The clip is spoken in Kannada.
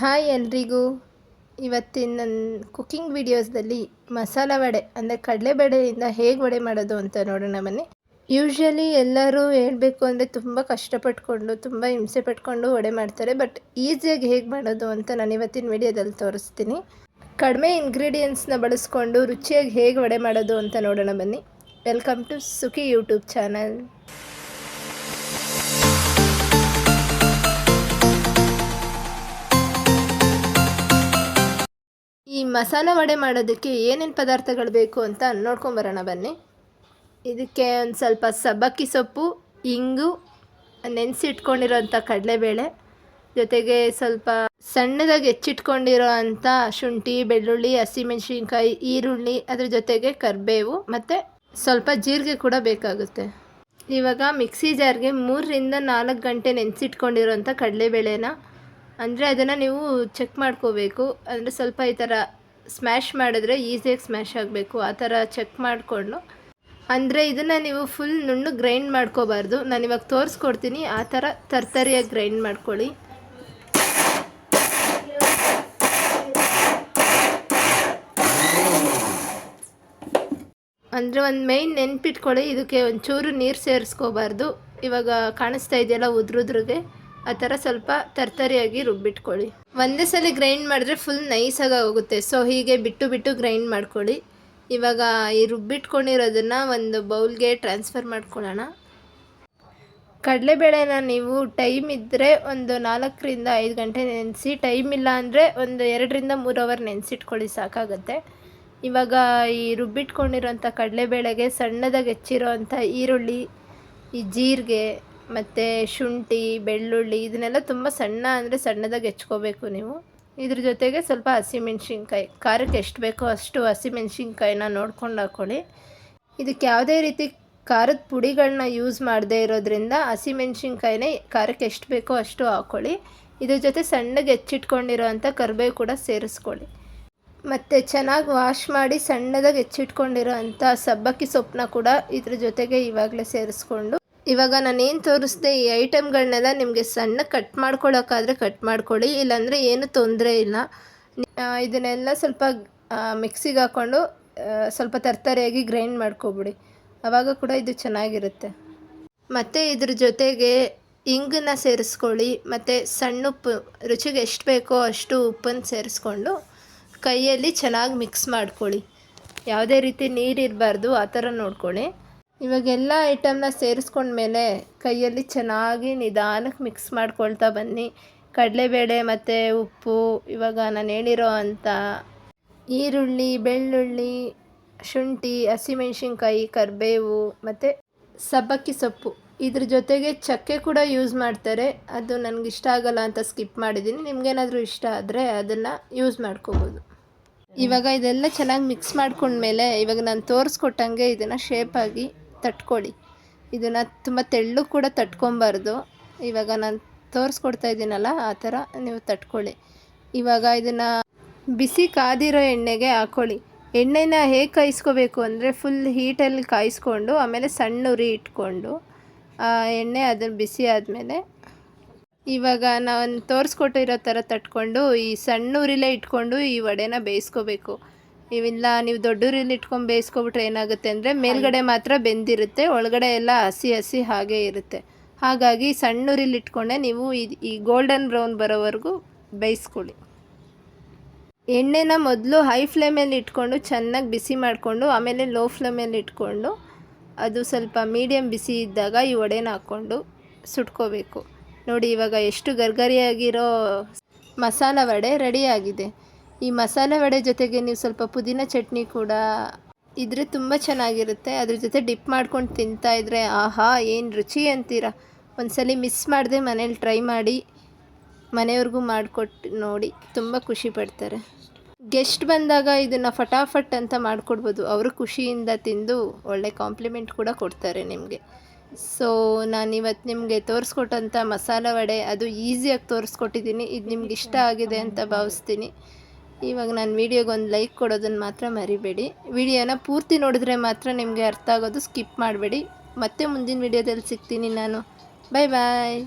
ಹಾಯ್ ಎಲ್ರಿಗೂ. ಇವತ್ತಿನ ನನ್ನ ಕುಕ್ಕಿಂಗ್ ವಿಡಿಯೋಸ್ದಲ್ಲಿ ಮಸಾಲ ವಡೆ, ಅಂದರೆ ಕಡಲೆಬೇಳೆಯಿಂದ ಹೇಗೆ ವಡೆ ಮಾಡೋದು ಅಂತ ನೋಡೋಣ ಬನ್ನಿ. ಯೂಶ್ವಲಿ ಎಲ್ಲರೂ ಹೇಳಬೇಕು ಅಂದರೆ ತುಂಬ ಕಷ್ಟಪಟ್ಕೊಂಡು, ತುಂಬ ಹಿಂಸೆ ಪಟ್ಕೊಂಡು ವಡೆ ಮಾಡ್ತಾರೆ ಬಟ್ ಈಸಿಯಾಗಿ ಹೇಗೆ ಮಾಡೋದು ಅಂತ ನಾನು ಇವತ್ತಿನ ವಿಡಿಯೋದಲ್ಲಿ ತೋರಿಸ್ತೀನಿ. ಕಡಿಮೆ ಇಂಗ್ರೀಡಿಯೆಂಟ್ಸ್ನ ಬಳಸ್ಕೊಂಡು ರುಚಿಯಾಗಿ ಹೇಗೆ ವಡೆ ಮಾಡೋದು ಅಂತ ನೋಡೋಣ ಬನ್ನಿ. Welcome to Sukhi YouTube channel masala vada ಮಾಡೋದಕ್ಕೆ ಏನೇನು ಪದಾರ್ಥಗಳು ಬೇಕು ಅಂತ ನೋಡ್ಕೊಂಬರೋಣ ಬನ್ನಿ. ಇದಕ್ಕೆ ಒಂದು ಸ್ವಲ್ಪ ಸಬ್ಬಕ್ಕಿ ಸೊಪ್ಪು, ಇಂಗು ನೆನೆಸಿಟ್ಕೊಂಡಿರೋಂಥ ಕಡಲೆಬೇಳೆ, ಜೊತೆಗೆ ಸ್ವಲ್ಪ ಸಣ್ಣದಾಗಿ ಹೆಚ್ಚಿಟ್ಕೊಂಡಿರೋ ಅಂಥ ಶುಂಠಿ, ಬೆಳ್ಳುಳ್ಳಿ, ಹಸಿಮೆಣಸಿನ್ಕಾಯಿ, ಈರುಳ್ಳಿ, ಅದ್ರ ಜೊತೆಗೆ ಕರಿಬೇವು ಮತ್ತು ಸ್ವಲ್ಪ ಜೀರಿಗೆ ಕೂಡ ಬೇಕಾಗುತ್ತೆ. ಇವಾಗ ಮಿಕ್ಸಿ ಜಾರ್ಗೆ ಮೂರರಿಂದ ನಾಲ್ಕು ಗಂಟೆ ನೆನೆಸಿಟ್ಕೊಂಡಿರೋಂಥ ಕಡಲೆಬೇಳೆನ, ಅಂದರೆ ಅದನ್ನು ನೀವು ಚೆಕ್ ಮಾಡ್ಕೋಬೇಕು. ಅಂದರೆ ಸ್ವಲ್ಪ ಈ ಥರ ಸ್ಮ್ಯಾಶ್ ಮಾಡಿದ್ರೆ ಈಸಿಯಾಗಿ ಸ್ಮ್ಯಾಶ್ ಆಗಬೇಕು, ಆ ಥರ ಚೆಕ್ ಮಾಡಿಕೊಂಡು. ಅಂದರೆ ಇದನ್ನು ನೀವು ಫುಲ್ ನುಣ್ಣು ಗ್ರೈಂಡ್ ಮಾಡ್ಕೋಬಾರ್ದು. ನಾನು ಇವಾಗ ತೋರಿಸ್ಕೊಡ್ತೀನಿ, ಆ ಥರ ತರ್ತರಿಯಾಗಿ ಗ್ರೈಂಡ್ ಮಾಡ್ಕೊಳ್ಳಿ. ಅಂದರೆ ಒಂದು ಮೈನ್ ನೆನ್ಪಿಟ್ಕೊಳ್ಳಿ, ಇದಕ್ಕೆ ಒಂಚೂರು ನೀರು ಸೇರಿಸ್ಕೋಬಾರ್ದು. ಇವಾಗ ಕಾಣಿಸ್ತಾ ಇದೆಯಲ್ಲ ಉದ್ರುದ್ರಿಗೆ, ಆ ಥರ ಸ್ವಲ್ಪ ತರ್ತರಿಯಾಗಿ ರುಬ್ಬಿಟ್ಕೊಳ್ಳಿ. ಒಂದೇ ಸಲ ಗ್ರೈಂಡ್ ಮಾಡಿದ್ರೆ ಫುಲ್ ನೈಸಾಗಿ ಹೋಗುತ್ತೆ ಸೊ ಹೀಗೆ ಬಿಟ್ಟು ಬಿಟ್ಟು ಗ್ರೈಂಡ್ ಮಾಡ್ಕೊಳ್ಳಿ. ಇವಾಗ ಈ ರುಬ್ಬಿಟ್ಕೊಂಡಿರೋದನ್ನು ಒಂದು ಬೌಲ್ಗೆ ಟ್ರಾನ್ಸ್ಫರ್ ಮಾಡ್ಕೊಳ್ಳೋಣ. ಕಡಲೆಬೇಳೆನ ನೀವು ಟೈಮ್ ಇದ್ದರೆ ಒಂದು ನಾಲ್ಕರಿಂದ ಐದು ಗಂಟೆ ನೆನೆಸಿ ಟೈಮ್ ಇಲ್ಲ ಅಂದರೆ ಒಂದು ಎರಡರಿಂದ ಮೂರು ಅವರ್ ನೆನೆಸಿಟ್ಕೊಳ್ಳಿ, ಸಾಕಾಗುತ್ತೆ. ಇವಾಗ ಈ ರುಬ್ಬಿಟ್ಕೊಂಡಿರೋಂಥ ಕಡಲೆಬೇಳೆಗೆ ಸಣ್ಣದಾಗಿ ಹೆಚ್ಚಿರೋ ಅಂಥ ಈರುಳ್ಳಿ, ಈ ಜೀರಿಗೆ ಮತ್ತು ಶುಂಠಿ, ಬೆಳ್ಳುಳ್ಳಿ ಇದನ್ನೆಲ್ಲ ತುಂಬ ಸಣ್ಣ ಅಂದರೆ ಸಣ್ಣದಾಗಿ ಹೆಚ್ಕೋಬೇಕು ನೀವು. ಇದ್ರ ಜೊತೆಗೆ ಸ್ವಲ್ಪ ಹಸಿಮೆಣ್ಸಿನ್ಕಾಯಿ, ಖಾರಕ್ಕೆ ಎಷ್ಟು ಬೇಕೋ ಅಷ್ಟು ಹಸಿಮೆಣ್ಸಿನ್ಕಾಯಿನ ನೋಡ್ಕೊಂಡು ಹಾಕ್ಕೊಳ್ಳಿ ಇದಕ್ಕೆ ಯಾವುದೇ ರೀತಿ ಖಾರದ ಪುಡಿಗಳನ್ನ ಯೂಸ್ ಮಾಡದೇ ಇರೋದ್ರಿಂದ ಹಸಿಮೆಣ್ಸಿನ್ಕಾಯಿನೇ ಖಾರಕ್ಕೆ ಎಷ್ಟು ಬೇಕೋ ಅಷ್ಟು ಹಾಕ್ಕೊಳ್ಳಿ ಇದ್ರ ಜೊತೆ ಸಣ್ಣಗೆ ಹೆಚ್ಚಿಟ್ಕೊಂಡಿರೋ ಅಂಥ ಕರಿಬೇವು ಕೂಡ ಸೇರಿಸ್ಕೊಳ್ಳಿ. ಮತ್ತು ಚೆನ್ನಾಗಿ ವಾಶ್ ಮಾಡಿ ಸಣ್ಣದಾಗಿ ಹೆಚ್ಚಿಟ್ಕೊಂಡಿರೋ ಅಂಥ ಸಬ್ಬಕ್ಕಿ ಸೊಪ್ಪನ್ನ ಕೂಡ ಇದ್ರ ಜೊತೆಗೆ ಇವಾಗಲೇ ಸೇರಿಸ್ಕೊಂಡು ಇವಾಗ ನಾನೇನು ತೋರಿಸ್ದೆ ಈ ಐಟಮ್ಗಳನ್ನೆಲ್ಲ ನಿಮಗೆ ಸಣ್ಣ ಕಟ್ ಮಾಡ್ಕೊಳ್ಳೋಕ್ಕಾದರೆ ಕಟ್ ಮಾಡ್ಕೊಳ್ಳಿ, ಇಲ್ಲಾಂದರೆ ಏನು ತೊಂದರೆ ಇಲ್ಲ. ಇದನ್ನೆಲ್ಲ ಸ್ವಲ್ಪ ಮಿಕ್ಸಿಗೆ ಹಾಕ್ಕೊಂಡು ಸ್ವಲ್ಪ ತರ್ತರಿಯಾಗಿ ಗ್ರೈಂಡ್ ಮಾಡ್ಕೊಬಿಡಿ. ಆವಾಗ ಕೂಡ ಇದು ಚೆನ್ನಾಗಿರುತ್ತೆ. ಮತ್ತು ಇದ್ರ ಜೊತೆಗೆ ಇಂಗನ್ನ ಸೇರಿಸ್ಕೊಳ್ಳಿ, ಮತ್ತು ಸಣ್ಣ ಉಪ್ಪು, ರುಚಿಗೆ ಎಷ್ಟು ಬೇಕೋ ಅಷ್ಟು ಉಪ್ಪನ್ನು ಸೇರಿಸ್ಕೊಂಡು ಕೈಯಲ್ಲಿ ಚೆನ್ನಾಗಿ ಮಿಕ್ಸ್ ಮಾಡ್ಕೊಳ್ಳಿ. ಯಾವುದೇ ರೀತಿ ನೀರಿರಬಾರ್ದು, ಆ ಥರ ನೋಡ್ಕೊಳ್ಳಿ. ಇವಾಗೆಲ್ಲ ಐಟಮ್ನ ಸೇರಿಸ್ಕೊಂಡ್ಮೇಲೆ ಕೈಯಲ್ಲಿ ಚೆನ್ನಾಗಿ ನಿಧಾನಕ್ಕೆ ಮಿಕ್ಸ್ ಮಾಡ್ಕೊಳ್ತಾ ಬನ್ನಿ. ಕಡಲೆಬೇಳೆ ಮತ್ತು ಉಪ್ಪು, ಇವಾಗ ನಾನು ಹೇಳಿರೋ ಅಂಥ ಈರುಳ್ಳಿ, ಬೆಳ್ಳುಳ್ಳಿ, ಶುಂಠಿ, ಹಸಿಮೆಣ್ಸಿನ್ಕಾಯಿ, ಕರಿಬೇವು ಮತ್ತು ಸಬ್ಬಕ್ಕಿ ಸೊಪ್ಪು. ಇದ್ರ ಜೊತೆಗೆ ಚಕ್ಕೆ ಕೂಡ ಯೂಸ್ ಮಾಡ್ತಾರೆ. ಅದು ನನಗೆ ಇಷ್ಟ ಆಗಲ್ಲ ಅಂತ ಸ್ಕಿಪ್ ಮಾಡಿದ್ದೀನಿ. ನಿಮಗೇನಾದರೂ ಇಷ್ಟ ಆದರೆ ಅದನ್ನು ಯೂಸ್ ಮಾಡ್ಕೋಬೋದು. ಇವಾಗ ಇದೆಲ್ಲ ಚೆನ್ನಾಗಿ ಮಿಕ್ಸ್ ಮಾಡ್ಕೊಂಡ್ಮೇಲೆ ಇವಾಗ ನಾನು ತೋರಿಸ್ಕೊಟ್ಟಂಗೆ ಇದನ್ನು ಶೇಪಾಗಿ ತಟ್ಕೊಳ್ಳಿ. ಇದನ್ನು ತುಂಬ ತೆಳ್ಳು ಕೂಡ ತಟ್ಕೊಬಾರ್ದು. ಇವಾಗ ನಾನು ತೋರಿಸ್ಕೊಡ್ತಾ ಇದ್ದೀನಲ್ಲ, ಆ ಥರ ನೀವು ತಟ್ಕೊಳ್ಳಿ. ಇವಾಗ ಇದನ್ನು ಬಿಸಿ ಕಾದಿರೋ ಎಣ್ಣೆಗೆ ಹಾಕ್ಕೊಳ್ಳಿ ಎಣ್ಣೆನ ಹೇಗೆ ಕಾಯಿಸ್ಕೋಬೇಕು ಅಂದರೆ ಫುಲ್ ಹೀಟಲ್ಲಿ ಕಾಯಿಸ್ಕೊಂಡು, ಆಮೇಲೆ ಸಣ್ಣ ಉರಿ ಇಟ್ಕೊಂಡು, ಆ ಎಣ್ಣೆ ಅದನ್ನು ಬಿಸಿ ಆದಮೇಲೆ ಇವಾಗ ನಾನು ತೋರಿಸ್ಕೊಟ್ಟಿರೋ ಥರ ತಟ್ಕೊಂಡು, ಈ ಸಣ್ಣ ಉರಿಲೇ ಇಟ್ಕೊಂಡು ಈ ವಡೆನ ಬೇಯಿಸ್ಕೋಬೇಕು. ಇವಿಲ್ಲ ನೀವು ದೊಡ್ಡ ಉರಿಲಿ ಇಟ್ಕೊಂಡು ಬೇಯಿಸ್ಕೊಬಿಟ್ರೆ ಏನಾಗುತ್ತೆ ಅಂದರೆ ಮೇಲ್ಗಡೆ ಮಾತ್ರ ಬೆಂದಿರುತ್ತೆ ಒಳಗಡೆ ಎಲ್ಲ ಹಸಿ ಹಸಿ ಹಾಗೆ ಇರುತ್ತೆ. ಹಾಗಾಗಿ ಸಣ್ಣ ಉರಿಲಿ ಇಟ್ಕೊಂಡೆ ನೀವು ಈ ಗೋಲ್ಡನ್ ಬ್ರೌನ್ ಬರೋವರೆಗೂ ಬೇಯಿಸ್ಕೊಳ್ಳಿ. ಎಣ್ಣೆನ ಮೊದಲು ಹೈ ಫ್ಲೇಮಲ್ಲಿ ಇಟ್ಕೊಂಡು ಚೆನ್ನಾಗಿ ಬಿಸಿ ಮಾಡಿಕೊಂಡು ಆಮೇಲೆ ಲೋ ಫ್ಲೇಮಲ್ಲಿ ಇಟ್ಕೊಂಡು ಅದು ಸ್ವಲ್ಪ ಮೀಡಿಯಮ್ ಬಿಸಿ ಇದ್ದಾಗ ಈ ವಡೆನ ಹಾಕ್ಕೊಂಡು ಸುಟ್ಕೋಬೇಕು. ನೋಡಿ ಇವಾಗ ಎಷ್ಟು ಗರ್ಗರಿಯಾಗಿರೋ ಮಸಾಲ ವಡೆ ರೆಡಿಯಾಗಿದೆ ಈ ಮಸಾಲೆ ವಡೆ ಜೊತೆಗೆ ನೀವು ಸ್ವಲ್ಪ ಪುದೀನ ಚಟ್ನಿ ಕೂಡ ಇದ್ರೆ ತುಂಬ ಚೆನ್ನಾಗಿರುತ್ತೆ. ಅದ್ರ ಜೊತೆ ಡಿಪ್ ಮಾಡ್ಕೊಂಡು ತಿಂತಾ ಇದ್ರೆ, ಆಹಾ, ಏನು ರುಚಿ ಅಂತೀರ? ಒಂದ್ಸಲಿ ಮಿಸ್ ಮಾಡದೆ ಮನೇಲಿ ಟ್ರೈ ಮಾಡಿ, ಮನೆಯವ್ರಿಗೂ ಮಾಡಿಕೊಟ್ಟು ನೋಡಿ. ತುಂಬ ಖುಷಿ ಪಡ್ತಾರೆ. ಗೆಸ್ಟ್ ಬಂದಾಗ ಇದನ್ನು ಫಟಾಫಟ್ ಅಂತ ಮಾಡಿಕೊಡ್ಬೋದು. ಅವರು ಖುಷಿಯಿಂದ ತಿಂದು ಒಳ್ಳೆ ಕಾಂಪ್ಲಿಮೆಂಟ್ ಕೂಡ ಕೊಡ್ತಾರೆ ನಿಮಗೆ. ಸೊ ನಾನು ಇವತ್ತು ನಿಮಗೆ ತೋರಿಸ್ಕೊಟ್ಟಂಥ ಮಸಾಲ ವಡೆ, ಅದು ಈಸಿಯಾಗಿ ತೋರಿಸ್ಕೊಟ್ಟಿದ್ದೀನಿ ಇದು ನಿಮ್ಗೆ ಇಷ್ಟ ಆಗಿದೆ ಅಂತ ಭಾವಿಸ್ತೀನಿ. ಇವಾಗ ನಾನು ವಿಡಿಯೋಗೆ ಒಂದು ಲೈಕ್ ಕೊಡೋದನ್ನು ಮಾತ್ರ ಮರಿಬೇಡಿ. ವಿಡಿಯೋನ ಪೂರ್ತಿ ನೋಡಿದ್ರೆ ಮಾತ್ರ ನಿಮಗೆ ಅರ್ಥ ಆಗೋದು ಸ್ಕಿಪ್ ಮಾಡಬೇಡಿ. ಮತ್ತೆ ಮುಂದಿನ ವೀಡಿಯೋದಲ್ಲಿ ಸಿಗ್ತೀನಿ ನಾನು. ಬಾಯ್ ಬಾಯ್